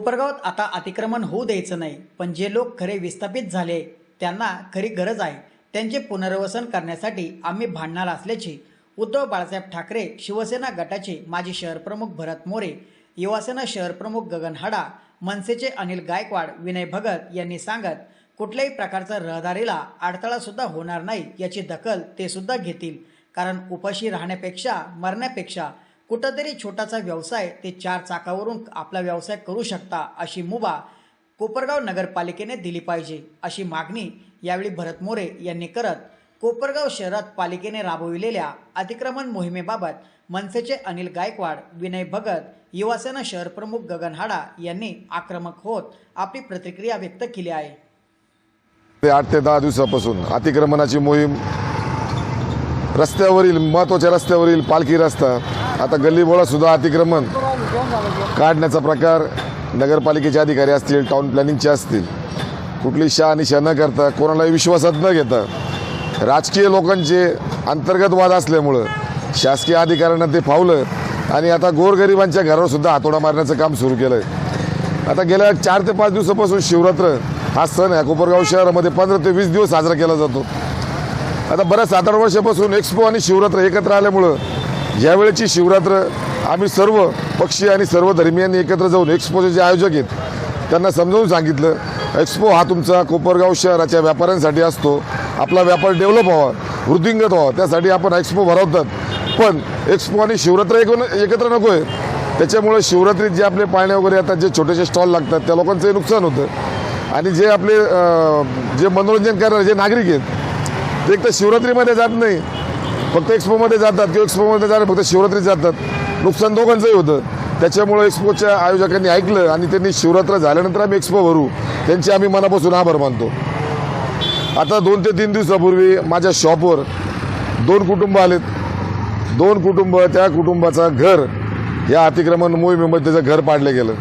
कोपरगावात आता अतिक्रमण होऊ द्यायचं नाही पण जे लोक खरे विस्थापित झाले त्यांना खरी गरज आहे. त्यांचे पुनर्वसन करण्यासाठी आम्ही भांडणार असल्याची उद्धव बाळासाहेब ठाकरे शिवसेना गटाचे माजी शहरप्रमुख भरत मोरे युवासेना शहरप्रमुख गगन हाडा मनसेचे अनिल गायकवाड विनय भगत यांनी सांगत कुठल्याही प्रकारचा रहदारीला अडथळा सुद्धा होणार नाही याची दखल ते सुद्धा घेतील. कारण उपाशी राहण्यापेक्षा मरण्यापेक्षा कुठंतरी छोटासा व्यवसाय ते चार चाकावरून आपला व्यवसाय करू शकता अशी मुभा कोपरगाव नगरपालिकेने दिली पाहिजे अशी मागणी यावेळी भरत मोरे यांनी करत कोपरगाव शहरात पालिकेने राबविलेल्या अतिक्रमण मोहिमेबाबत मनसेचे अनिल गायकवाड विनय भगत युवासेना शहरप्रमुख गगन हाडा यांनी आक्रमक होत आपली प्रतिक्रिया व्यक्त केली आहे. ते आठ ते दहा दिवसापासून अतिक्रमणाची मोहीम रस्त्यावरील महत्त्वाच्या रस्त्यावरील पालखी रस्ता आता गल्लीबोळासुद्धा अतिक्रमण. काढण्याचा प्रकार नगरपालिकेचे अधिकारी असतील टाउन प्लॅनिंगचे असतील. कुठली शा शहानिशा न करता कोणालाही विश्वासात न घेता राजकीय लोकांचे अंतर्गत वाद असल्यामुळं शासकीय अधिकाऱ्यांना ते फावलं आणि आता गोरगरिबांच्या घरावरसुद्धा हातोडा मारण्याचं काम सुरू केलं आहे आता गेल्या चार ते पाच दिवसापासून शिवरात्र हा सण आहे कोपरगाव शहरामध्ये पंधरा ते वीस दिवस साजरा केला जातो. आता बऱ्याच सात आठ वर्षापासून एक्सपो आणि शिवरात्र एकत्र आल्यामुळं यावेळेची शिवरात्र आम्ही सर्व पक्षी आणि सर्व धर्मियांनी एकत्र जाऊन एक्सपोचे जे आयोजक आहेत त्यांना समजावून सांगितलं एक्सपो हा तुमचा कोपरगाव शहराच्या व्यापाऱ्यांसाठी असतो. आपला व्यापार डेव्हलप व्हावा वृद्धिंगत व्हावा. त्यासाठी आपण एक्सपो भरवतात. पण एक्सपो आणि शिवरात्र एक एकत्र नको आहे त्याच्यामुळे शिवरात्रीत जे आपले पाळणे वगैरे येतात जे छोटेसे स्टॉल लागतात त्या लोकांचंही नुकसान होतं. आणि जे आपले जे मनोरंजन करणारे जे नागरिक आहेत ते एक तर शिवरात्रीमध्ये जात नाही. फक्त एक्सपोमध्ये जातात किंवा एक्सपोमध्ये जाणं फक्त शिवरात्रीत जातात. नुकसान दोघांचंही होतं. त्याच्यामुळं एक्सपोच्या आयोजकांनी ऐकलं आणि त्यांनी शिवरात्र झाल्यानंतर आम्ही एक्सपो भरू. त्यांचे आम्ही मनापासून आभार मानतो. आता दोन ते तीन दिवसापूर्वी माझ्या शॉपवर दोन कुटुंब आलेत. दोन कुटुंब त्या कुटुंबाचा घर या अतिक्रमण मोहिमेमध्ये त्याचं घर पाडलं गेलं.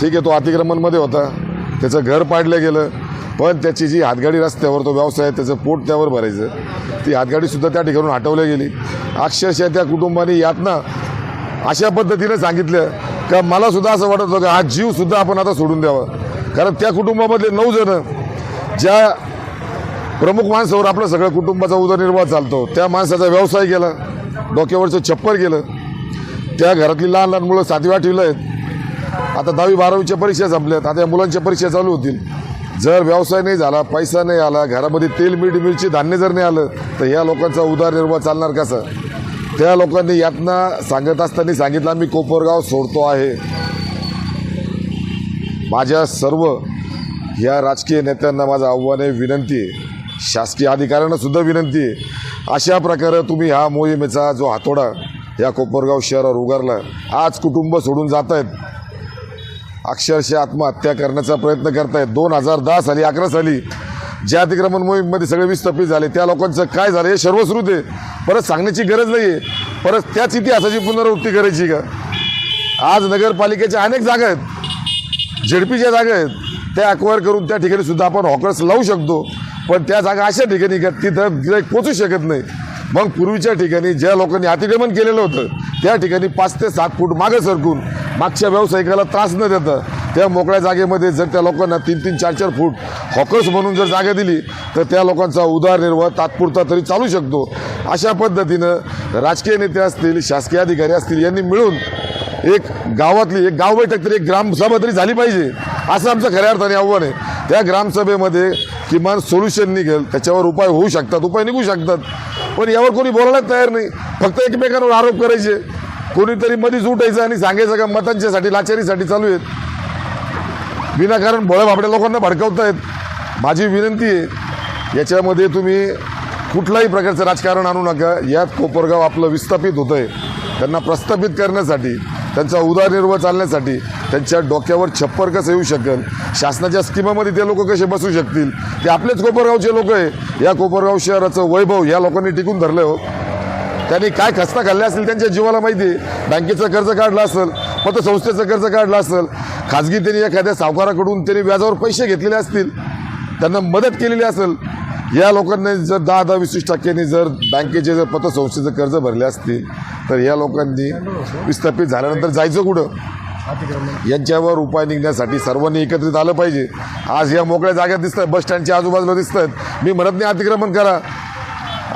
ठीक आहे तो अतिक्रमणमध्ये होता. त्याचं घर पाडलं गेलं. पण त्याची जी हातगाडी रस्त्यावर तो व्यवसाय त्याचं पोट त्यावर भरायचं. ती हातगाडीसुद्धा त्या ठिकाणून हटवली गेली. अक्षरशः त्या कुटुंबाने यातना अशा पद्धतीने सांगितलं का मला सुद्धा असं वाटत होतं की हा जीव सुद्धा आपण आता सोडून द्यावा. कारण त्या कुटुंबामधले नऊ जण ज्या प्रमुख माणसावर आपलं सगळं कुटुंबाचा उदरनिर्वाह चालतो त्या माणसाचा व्यवसाय केला डोक्यावरचं छप्पर केलं त्या घरातली लहान लहान मुलं सातवी आठवीला आहेत. आता दहावी बारावीच्या परीक्षा संपल्यात आता या मुलांच्या परीक्षा चालू होतील. जर व्यवसाय नाही झाला पैसा नाही आला घरामध्ये तेल मीठ मिरची धान्य जर नाही आलं तर या लोकांचा उदरनिर्वाह चालणार कसा? त्या लोकांनी यातना सांगत असताना सांगितलं आम्ही कोपरगाव सोडतो आहे. माझ्या सर्व या राजकीय नेत्यांना माझं आव्हान आहे विनंती आहे. शासकीय अधिकाऱ्यांना सुद्धा विनंती आहे. अशा प्रकारे तुम्ही ह्या मोहिमेचा जो हातोडा या कोपरगाव शहरावर उगारला आज कुटुंब सोडून जात आहेत अक्षरशः आत्महत्या करण्याचा प्रयत्न करतायत. दोन हजार दहा साली अकरा साली ज्या अतिक्रमण मोहीममध्ये सगळे विस्थापित झाले त्या लोकांचं काय झालं हे सर्वश्रुत आहे. परत सांगण्याची गरज नाही आहे परत त्याच इतिहासाची पुनरावृत्ती करायची का? आज नगरपालिकेच्या अनेक जागा आहेत. झेडपीच्या जागा आहेत. त्या अक्वायर करून त्या ठिकाणी सुद्धा आपण हॉकर्स लावू शकतो. पण त्या जागा अशा ठिकाणी का तिथं गिराईक पोचू शकत नाही. मग पूर्वीच्या ठिकाणी ज्या लोकांनी अतिक्रमण केलेलं होतं त्या ठिकाणी पाच ते सात फूट मागं सरकून मागच्या व्यावसायिकाला त्रास न देता त्या मोकळ्या जागेमध्ये जर त्या लोकांना तीन तीन चार चार फूट हॉकर्स म्हणून जर जागा दिली तर त्या लोकांचा उदारनिर्वाह तात्पुरता तरी चालू शकतो. अशा पद्धतीनं राजकीय नेते असतील शासकीय अधिकारी असतील यांनी मिळून एक गावातली एक गाव बैठक तरी एक ग्रामसभा तरी झाली पाहिजे. असं आमचं खऱ्या अर्थाने आव्हान आहे. त्या ग्रामसभेमध्ये किमान सोल्युशन निघेल त्याच्यावर उपाय होऊ शकतात उपाय निघू शकतात. पण यावर कोणी बोलायला तयार नाही. फक्त एकमेकांवर आरोप करायचे. कोणीतरी मधीच उठायचं आणि सांगायचं का मतांच्यासाठी लाचारीसाठी चालू आहेत. विनाकारण भोळ्या भाबड्या लोकांना भडकवतायत. माझी विनंती आहे याच्यामध्ये तुम्ही कुठल्याही प्रकारचं राजकारण आणू नका. यात कोपरगाव आपलं विस्थापित होतं आहे त्यांना प्रस्थापित करण्यासाठी त्यांचा उदरनिर्वाह चालण्यासाठी त्यांच्या डोक्यावर छप्पर कसं येऊ शकेल? शासनाच्या स्कीमामध्ये ते लोक कसे बसू शकतील? ते आपलेच कोपरगावचे लोक आहे. या कोपरगाव शहराचं वैभव या लोकांनी टिकून धरलं हो. त्यांनी काय खस्ता खाल्ल्या असतील त्यांच्या जीवाला माहिती आहे. बँकेचं कर्ज काढलं असेल पतसंस्थेचं कर्ज काढलं असेल. खाजगी त्यांनी एखाद्या सावकाराकडून त्यांनी व्याजावर पैसे घेतलेले असतील त्यांना मदत केलेली असेल. या लोकांनी जर दहा दहा वीस वीस टक्क्यांनी जर बँकेचे जर पतसंस्थेचं कर्ज भरले असतील तर या लोकांनी विस्थापित झाल्यानंतर जायचं कुठं? यांच्यावर उपाय निघण्यासाठी सर्वांनी एकत्रित आलं पाहिजे. आज या मोकळ्या जागेत दिसत आहेत बस स्टँडच्या आजूबाजूला दिसत आहेत मी म्हणत नाही अतिक्रमण करा.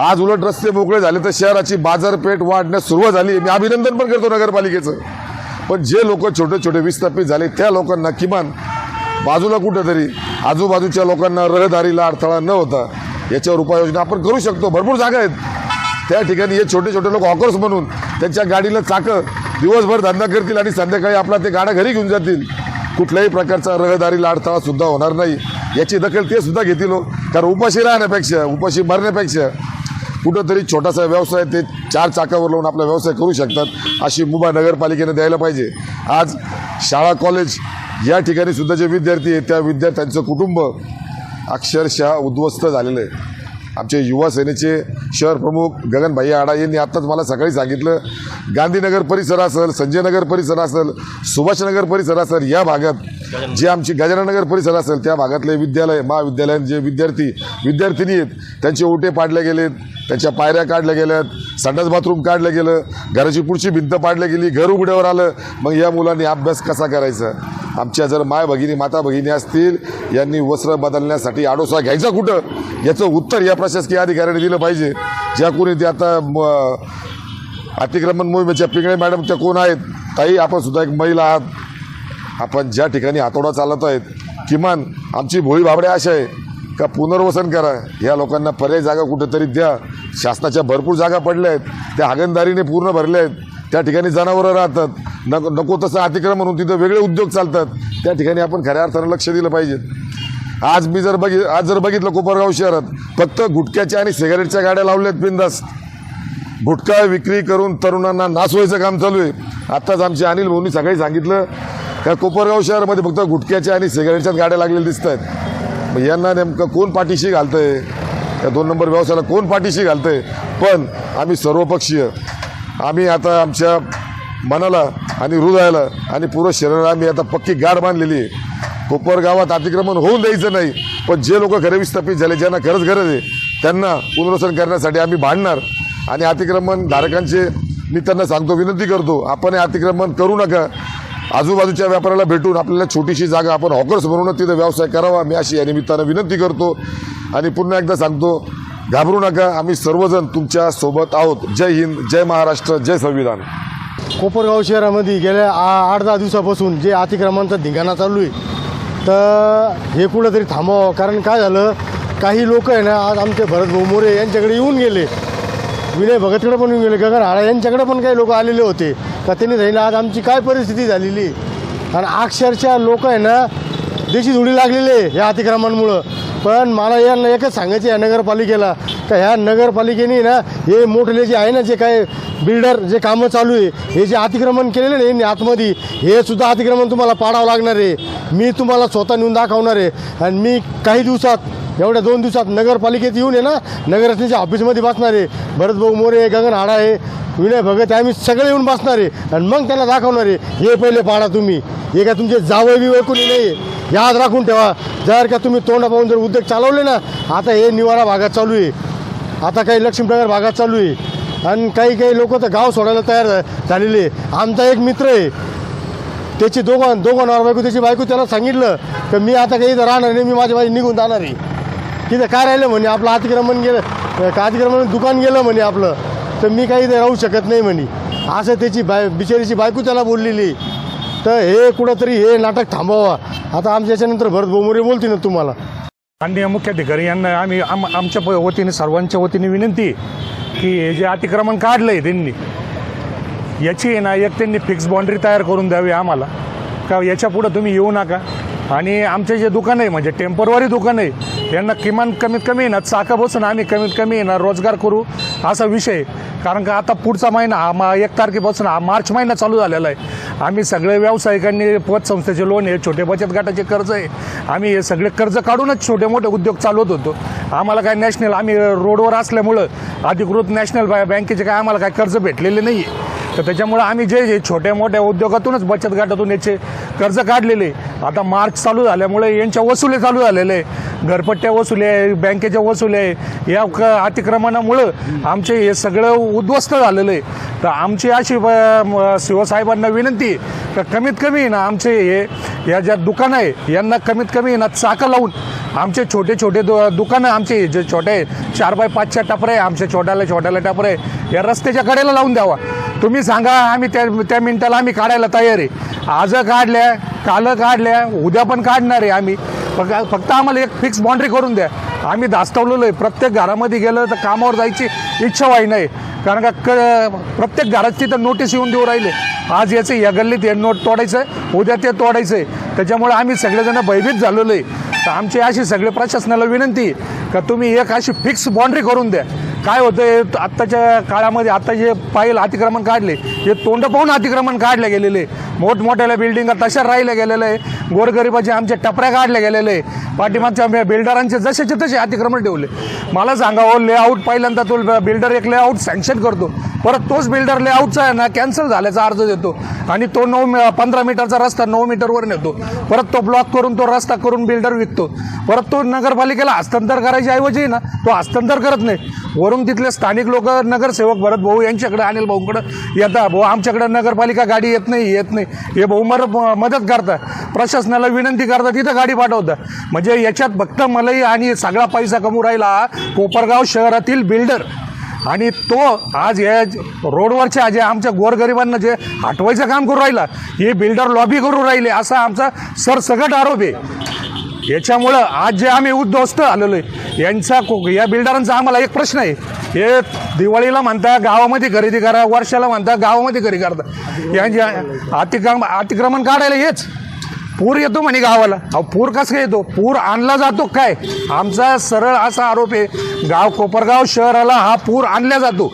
आज उलट रस्ते मोकळे झाले तर शहराची बाजारपेठ वाढण्यास सुरुवात झाली. मी अभिनंदन पण करतो नगरपालिकेचं. पण जे लोक छोटे छोटे विस्थापित झाले त्या लोकांना किमान बाजूला कुठंतरी आजूबाजूच्या लोकांना रहदारीला अडथळा न होता याच्यावर उपाययोजना आपण करू शकतो. भरपूर जागा आहेत. त्या ठिकाणी हे छोटे छोटे लोक हॉकर्स म्हणून त्यांच्या गाडीला चाकं दिवसभर धंदा करतील आणि संध्याकाळी आपला ते गाडा घरी घेऊन जातील. कुठल्याही प्रकारचा रहदारीला अडथळा सुद्धा होणार नाही. याची दखल ते सुद्धा घेतील हो. कारण उपाशी राहण्यापेक्षा उपाशी मरण्यापेक्षा कुठंतरी छोटासा व्यवसाय ते चार चाकावर लावून आपला व्यवसाय करू शकतात अशी मुभा नगरपालिकेने द्यायला पाहिजे. आज शाळा कॉलेज या ठिकाणी सुद्धा जे विद्यार्थी आहेत त्या विद्यार्थ्यांचं कुटुंब अक्षरशः उद्ध्वस्त झालेलं आहे. आमचे युवा सेनेचे शहर प्रमुख गगनभाई आडा यांनी आत्ताच मला सकाळी सांगितलं गांधीनगर परिसर असेल संजयनगर परिसर असेल सुभाषनगर परिसर असेल या भागात जे आमची गजाननगर परिसर असेल त्या भागातले विद्यालय महाविद्यालयात जे विद्यार्थी विद्यार्थिनी आहेत त्यांचे ओटे पाडले गेलेत त्यांच्या पायऱ्या काढल्या गेल्यात संडास बाथरूम काढलं गेलं घराची पुढची भिंत पाडली गेली घर उघड्यावर आलं मग या मुलांनी अभ्यास कसा करायचा? आमच्या जर माय भगिनी माता भगिनी असतील यांनी वस्त्र बदलण्यासाठी आडोसा घ्यायचा कुठं? याचं उत्तर या प्रशासकीय अधिकाऱ्याने दिलं पाहिजे. ज्या कोणी ते आता म, अतिक्रमण मोहिमेच्या पिंगळे मॅडम त्या कोण आहेत ताई आपण सुद्धा एक महिला आहात. आपण ज्या ठिकाणी हातोडा चालत आहेत किमान आमची भोळी भाबड्या अशा आहे का पुनर्वसन करा. या लोकांना पर्याय जागा कुठेतरी द्या. शासनाच्या भरपूर जागा पडल्या आहेत. त्या हागणदारीने पूर्ण भरल्या आहेत. त्या ठिकाणी जनावरं राहतात. नको नको तसं अतिक्रमण होऊन तिथं वेगळे उद्योग चालतात. त्या ठिकाणी आपण खऱ्या अर्थानं लक्ष दिलं पाहिजे. आज मी जर बघि आज जर बघितलं कोपरगाव शहरात फक्त गुटख्याच्या आणि सिगारेटच्या गाड्या लावल्यात बिंदास. गुटखा विक्री करून तरुणांना नासवायचं काम चालू आहे. आत्ताच आमचे अनिल भाऊनी सकाळी सांगितलं का कोपरगाव शहरामध्ये फक्त गुटख्याच्या आणि सिगारेटच्याच गाड्या लागलेल्या दिसत आहेत मग यांना नेमकं कोण पाठीशी घालतंय? या दोन नंबर व्यवसायाला कोण पाठीशी घालतंय? पण आम्ही सर्वपक्षीय आम्ही आता आमच्या मनाला आणि हृदयाला आणि पूर्ण शरीराला आम्ही आता पक्की गाड बांधलेली आहे. कोपर गावात अतिक्रमण होऊन द्यायचं नाही पण जे लोक घरे विस्थापित झाले ज्यांना खरंच गरज आहे त्यांना पुनर्वसन करण्यासाठी आम्ही भांडणार. आणि अतिक्रमण धारकांचे मी त्यांना सांगतो विनंती करतो आपण हे अतिक्रमण करू नका. आजूबाजूच्या व्यापाऱ्याला भेटून आपल्याला छोटीशी जागा आपण हॉकर्स म्हणून तिथं व्यवसाय करावा मी अशी या निमित्तानं विनंती करतो. आणि पुन्हा एकदा सांगतो घाबरू नका आम्ही सर्वजण तुमच्यासोबत आहोत. जय हिंद जय महाराष्ट्र जय संविधान. कोपरगाव शहरामध्ये गेल्या आ आठ दहा दिवसापासून जे अतिक्रमणाचा धिंगाणा चालू आहे तर हे कुठंतरी थांबावं. कारण काय झालं काही लोक आहे ना आज आमचे भरत भाऊ मोरे यांच्याकडे येऊन गेले. विनय भगतकडे पण येऊन गेले गगन हाडा यांच्याकडे पण काही लोक आलेले होते. का त्यांनी सांगितलं आज आमची काय परिस्थिती झालेली? आहे. आणि अक्षरशः लोक आहे ना देशी धुडी लागलेले या अतिक्रमणामुळं. पण मला यांना एकच सांगायचं या नगरपालिकेला. का ह्या नगरपालिकेने ना हे मोठले जे आहे ना जे काय बिल्डर जे कामं चालू आहे हे जे अतिक्रमण केलेलं आहे यांनी आतमध्ये हे सुद्धा अतिक्रमण तुम्हाला पाडावं लागणार आहे. मी तुम्हाला स्वतः नेऊन दाखवणार आहे. आणि मी काही दिवसात एवढ्या दोन दिवसात नगरपालिकेत येऊन आहे ना नगररचनेच्या ऑफिसमध्ये बसणार आहे. भरतभाऊ मोरे गगन हाडा आहे विनय भगत आहे आम्ही सगळे येऊन बसणार आहे. आणि मग त्यांना दाखवणार आहे हे पहिले पाडा तुम्ही. हे काय तुमचे जावय बिवय कोणी नाही आहे. याद राखून ठेवा. जर का तुम्ही तोंडा पाहून जर उद्योग चालवले ना आता हे निवारा भागात चालू आहे. आता काही लक्ष्मीनगर भागात चालू आहे. आणि काही काही लोक तर गाव सोडायला तयार झालेले आहे. आमचा एक मित्र आहे. त्याची दोघं दोघं नॉर बायको त्याची बायको त्याला सांगितलं की मी आता काही इथं राहणार नाही मी माझ्या माझी निघून जाणार आहे. तिथं काय राहिलं म्हणे आपलं अतिक्रमण गेलं का अतिक्रमण दुकान गेलं म्हणे आपलं तर मी काही राहू शकत नाही म्हणे. असं त्याची बाय बिचारीची बायको त्याला बोललेली तर हे कुठंतरी हे नाटक थांबवा. आता आमच्या याच्यानंतर भरत बोमोरे बोलतील ना तुम्हाला. माननीय मुख्याधिकारी यांना आम्ही आम आमच्या प- वतीने सर्वांच्या वतीने विनंती की हे जे अतिक्रमण काढलं आहे त्यांनी याची ना एक त्यांनी फिक्स बाउंड्री तयार करून द्यावी आम्हाला. का याच्या पुढं तुम्ही येऊ नका. आणि आमचे जे दुकान आहे म्हणजे टेम्परवरी दुकान आहे यांना किमान कमीत कमी ना चाका बसून आम्ही कमीत कमी आहे ना रोजगार करू असा विषय. कारण का आता पुढचा महिना हा मा एक तारखेपासून हा मार्च महिना चालू झालेला आहे. आम्ही सगळे व्यावसायिकांनी पतसंस्थेचे लोन आहे छोटे बचत गटाचे कर्ज आहे. आम्ही हे सगळे कर्ज काढूनच छोटे मोठे उद्योग चालवत होतो. आम्हाला काय नॅशनल आम्ही रोडवर असल्यामुळं अधिकृत नॅशनल बँकेचे काय आम्हाला काय कर्ज भेटलेले नाही आहे तर त्याच्यामुळं आम्ही जे जे छोट्या मोठ्या उद्योगातूनच बचत गटातून याचे कर्ज काढलेले. आता मार्च चालू झाल्यामुळे यांच्या वसुले चालू झालेले. आहे घरपट्ट्या वसुली आहे बँकेच्या वसुली आहे. या क अतिक्रमणामुळं आमचे हे सगळं उद्ध्वस्त झालेलं आहे. तर आमची अशी ब- शिवसाहेबांना विनंती तर कमीत कमी ना आमचे हे या ज्या दुकानं आहे यांना कमीत कमी ना चाकं लावून आमचे छोटे छोटे दु दुकानं आमचे जे छोटे चार बाय पाचच्या टपरे आमचे छोट्याला छोट्याला टपरे या रस्त्याच्या कडेला लावून द्यावा. तुम्ही सांगा आम्ही त्या त्या मिनिटाला आम्ही काढायला तयार आहे. आज काढल्या कालं काढल्या उद्या पण काढणार आहे आम्ही. फक्त फक्त आम्हाला एक फिक्स बाउंड्री करून द्या. आम्ही दास्तवलेलो आहे. प्रत्येक घरामध्ये गेलं तर कामावर जायची इच्छा व्हाय नाही. कारण का क प्रत्येक घराची तर नोटीस येऊन देऊ राहिले. आज याचं या गल्लीत हे नोट तोडायचं आहे उद्या ते तोडायचं आहे त्याच्यामुळे आम्ही सगळेजण भयभीत झालेलो आहे. तर आमची अशी सगळे प्रशासनाला विनंती का तुम्ही एक अशी फिक्स बाउंड्री करून द्या. काय होतं हे आत्ताच्या काळामध्ये आता जे पाहिलं अतिक्रमण काढले हे तोंड पाहून अतिक्रमण काढले गेलेले मोठमोठ्याल्या बिल्डिंगा तशा राहिल्या गेलेल्या आहे. गोरगरिबाचे आमच्या टपऱ्या काढल्या गेलेले आहे. पाठीमागच्या बिल्डरांचे जसेचे तसे अतिक्रमण ठेवले. मला सांगावं लेआउट हो, पहिल्यांदा तो बिल्डर एक लेआउट सँक्शन करतो. परत तोच बिल्डर लेआउटचा आहे ना कॅन्सल झाल्याचा अर्ज देतो. आणि तो नऊ मी- पंधरा मीटरचा रस्ता नऊ मीटरवर नेतो. परत तो ब्लॉक करून तो रस्ता करून बिल्डर विकतो. परत तो नगरपालिकेला हस्तांतर करायच्या ऐवजी ना तो हस्तांतर करत नाही. वरून तिथले स्थानिक लोक नगरसेवक भरत भाऊ यांच्याकडे अनिल भाऊंकडे येतात. भाऊ आमच्याकडे नगरपालिका गाडी येत नाही येत नाही. हे भाऊ मर मदत करतात. प्रशासनाला विनंती करतात तिथं गाडी पाठवतात. म्हणजे याच्यात फक्त मलाही आणि सगळा पैसा कमू राहिला कोपरगाव शहरातील बिल्डर. आणि तो आज या रोडवरच्या जे आमच्या गोरगरिबांना जे हटवायचं काम करू राहिला हे बिल्डर लॉबी करू राहिले असा आमचा सरसगट आरोप आहे. याच्यामुळं आज जे आम्ही उद्ध्वस्त आलेलो आहे यांचा को- या बिल्डरांचा आम्हाला एक प्रश्न आहे. हे दिवाळीला म्हणता गावामध्ये खरेदी करा वर्षाला म्हणता गावामध्ये खरेदी करता. यांच्या अतिक्रम अतिक्रमण काढायला हेच. पूर येतो म्हणे गावाला. अहो पूर कसं काय येतो? पूर आणला जातो काय? आमचा सरळ असा आरोप आहे गाव कोपरगाव शहराला हा पूर आणला जातो.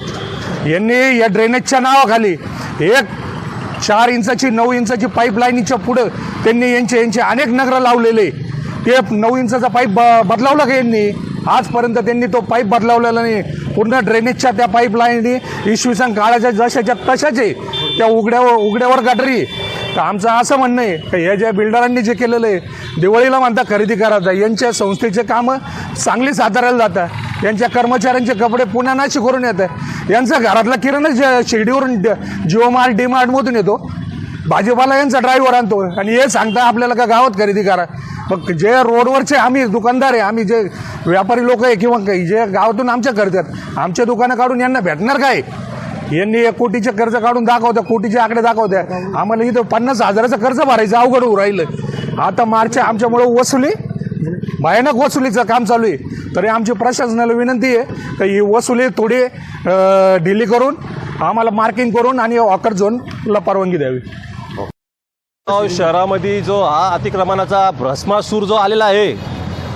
यांनी या ड्रेनेजच्या नावाखाली एक चार इंचाची नऊ इंचाची पाईपलाईनीच्या पुढं त्यांनी यांचे यांचे अनेक नगरं लावलेले. ते नऊ इंचाचा पाईप ब बदलावला का यांनी? आजपर्यंत त्यांनी तो पाईप बदलावलेला नाही. पूर्ण ड्रेनेजच्या त्या पाईपलाईननी इसवी सन काळाच्या जशाच्या तशाचे त्या उघड्यावर उघड्यावर गटरी. तर आमचं असं म्हणणं आहे का हे ज्या बिल्डरांनी जे केलेलं आहे दिवाळीला म्हणता खरेदी करायचा यांच्या संस्थेचे कामं चांगली सातारायला जातात. यांच्या कर्मचाऱ्यांचे कपडे पुण्या नाशिक करून येतात. यांचा घरातला किराणा शिर्डीवरून जिओ मार्ट डी मार्टमधून येतो. भाजीपाला यांचा ड्रायव्हर आणतो. आणि हे सांगता आपल्याला का गावात खरेदी करा. मग जे रोडवरचे आम्ही दुकानदार आहे आम्ही जे व्यापारी लोक आहे किंवा जे गावातून आमच्या करतात आमच्या दुकानं काढून यांना भेटणार काय? यांनी एक कोटीचे कर्ज काढून दाखवत्या कोटीचे आकडे दाखवत्या. आम्हाला इथं पन्नास हजाराचं कर्ज भरायचं अवघड होऊ राहिलं. आता मार्च आमच्यामुळं वसुली भयानक वसुलीचं काम चालू आहे. तरी आमची प्रशासनाला विनंती आहे की ही वसुली थोडी डिली करून आम्हाला मार्किंग करून आणि ऑकर झोनला परवानगी द्यावी. शहरामध्ये जो हा अतिक्रमणाचा भस्मासूर जो आलेला आहे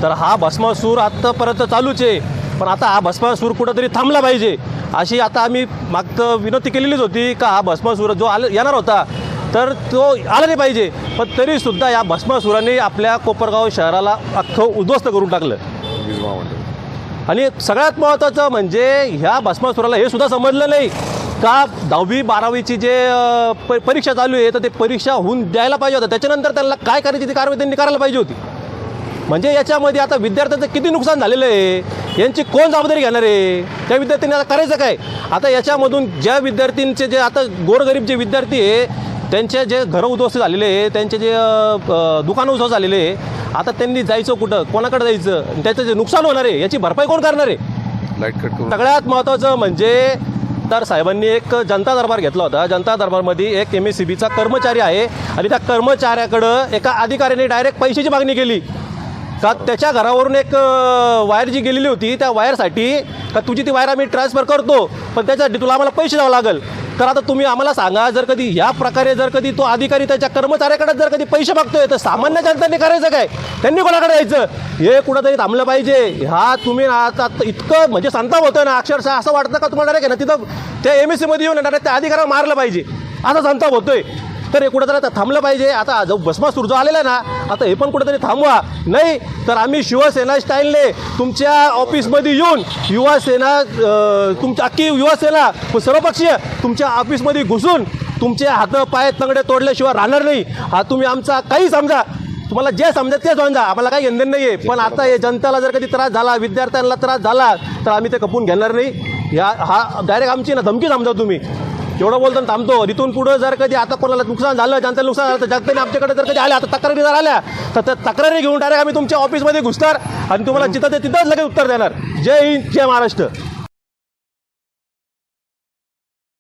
तर हा भस्मासूर आत्तापर्यंत चालूच आहे. पण आता हा भस्मासूर कुठंतरी थांबला पाहिजे अशी आता आम्ही मागतं विनंती केलेलीच होती का हा भस्मासूर जो आले येणार होता तर तो आला नाही पाहिजे. पण तरीसुद्धा या भस्मासुराने आपल्या कोपरगाव शहराला अख्खं उद्ध्वस्त करून टाकलं. आणि सगळ्यात महत्त्वाचं म्हणजे ह्या भस्मासुराला हे सुद्धा समजलं नाही. का दहावी बारावीची जे प परीक्षा चालू आहे तर ते परीक्षा होऊन द्यायला पाहिजे होतं त्याच्यानंतर त्यांना काय करायची ती कारवाई त्यांनी करायला पाहिजे होती. म्हणजे याच्यामध्ये आता विद्यार्थ्यांचं किती नुकसान झालेलं आहे? यांची कोण जबाबदारी घेणार आहे? त्या विद्यार्थ्यांनी आता करायचं काय? आता याच्यामधून ज्या विद्यार्थ्यांचे जे आता गोरगरीब जे विद्यार्थी आहे त्यांचे जे घरं उद्ध्वस्त झालेले आहे त्यांचे जे दुकानं उद्ध्वस्त झालेले आहे आता त्यांनी जायचं कुठं? कोणाकडे जायचं? त्याचं जे नुकसान होणार आहे याची भरपाई कोण करणार आहे? सगळ्यात महत्त्वाचं म्हणजे तर साहेबांनी एक जनता दरबार घेतला होता. जनता दरबारमध्ये एक एम एस सी बीचा कर्मचारी आहे आणि त्या कर्मचाऱ्याकडं एका अधिकाऱ्याने डायरेक्ट पैशाची मागणी केली. का त्याच्या घरावरून एक वायर जी गेलेली होती त्या वायरसाठी का तुझी ती वायर आम्ही ट्रान्सफर करतो पण त्याच्यासाठी तुला आम्हाला पैसे द्यावं लागेल. तर आता तुम्ही आम्हाला सांगा जर कधी या प्रकारे जर कधी तो अधिकारी त्याच्या कर्मचाऱ्याकडे जर कधी पैसे मागतोय तर सामान्य जनतेने करायचं काय? त्यांनी कोणाकडे जायचं हे कुठंतरी थांबलं पाहिजे. हा तुम्ही आता इतकं म्हणजे संताप होतोय ना अक्षरशः असं वाटतं का तुम्हाला डायरेक्ट ना तिथं त्या एम एस सीमध्ये येऊन डायरेक्ट त्या अधिकाऱ्याला मारलं पाहिजे. असा संताप होतोय. तर हे कुठंतरी आता थांबलं पाहिजे. आता जो भस्मासूर जो आलेला ना आता हे पण कुठंतरी थांबवा. नाही तर आम्ही शिवसेना स्टाईलने तुमच्या ऑफिसमध्ये येऊन युवासेना तुमच्या अख्खी युवासेना सर्वपक्षीय तुमच्या ऑफिसमध्ये घुसून तुमचे हात पाय तंगडे तोडल्याशिवाय राहणार नाही. हा तुम्ही आमचा काही समजा तुम्हाला जे समजा ते समजा. आम्हाला काही घेणं नाही आहे पण आता हे जनतेला जर कधी त्रास झाला विद्यार्थ्यांना त्रास झाला तर आम्ही ते खपून घेणार नाही. या हा डायरेक्ट आमची ना धमकी समजा तुम्ही. एवढं बोलतो थांबतो. रिथून पुढं जर कधी आता कोणाला नुकसान झालं ज्यांचं नुकसान झालं तर जनतेने आमच्याकडे जर कधी आल्या आता तक्रारी जर आल्या तर त्या तक्रारी घेऊन डायरेक्ट आम्ही तुमच्या ऑफिसमध्ये घुसणार आणि तुम्हाला जिथं ते तिथंच लगेच उत्तर देणार. जय हिंद जय महाराष्ट्र.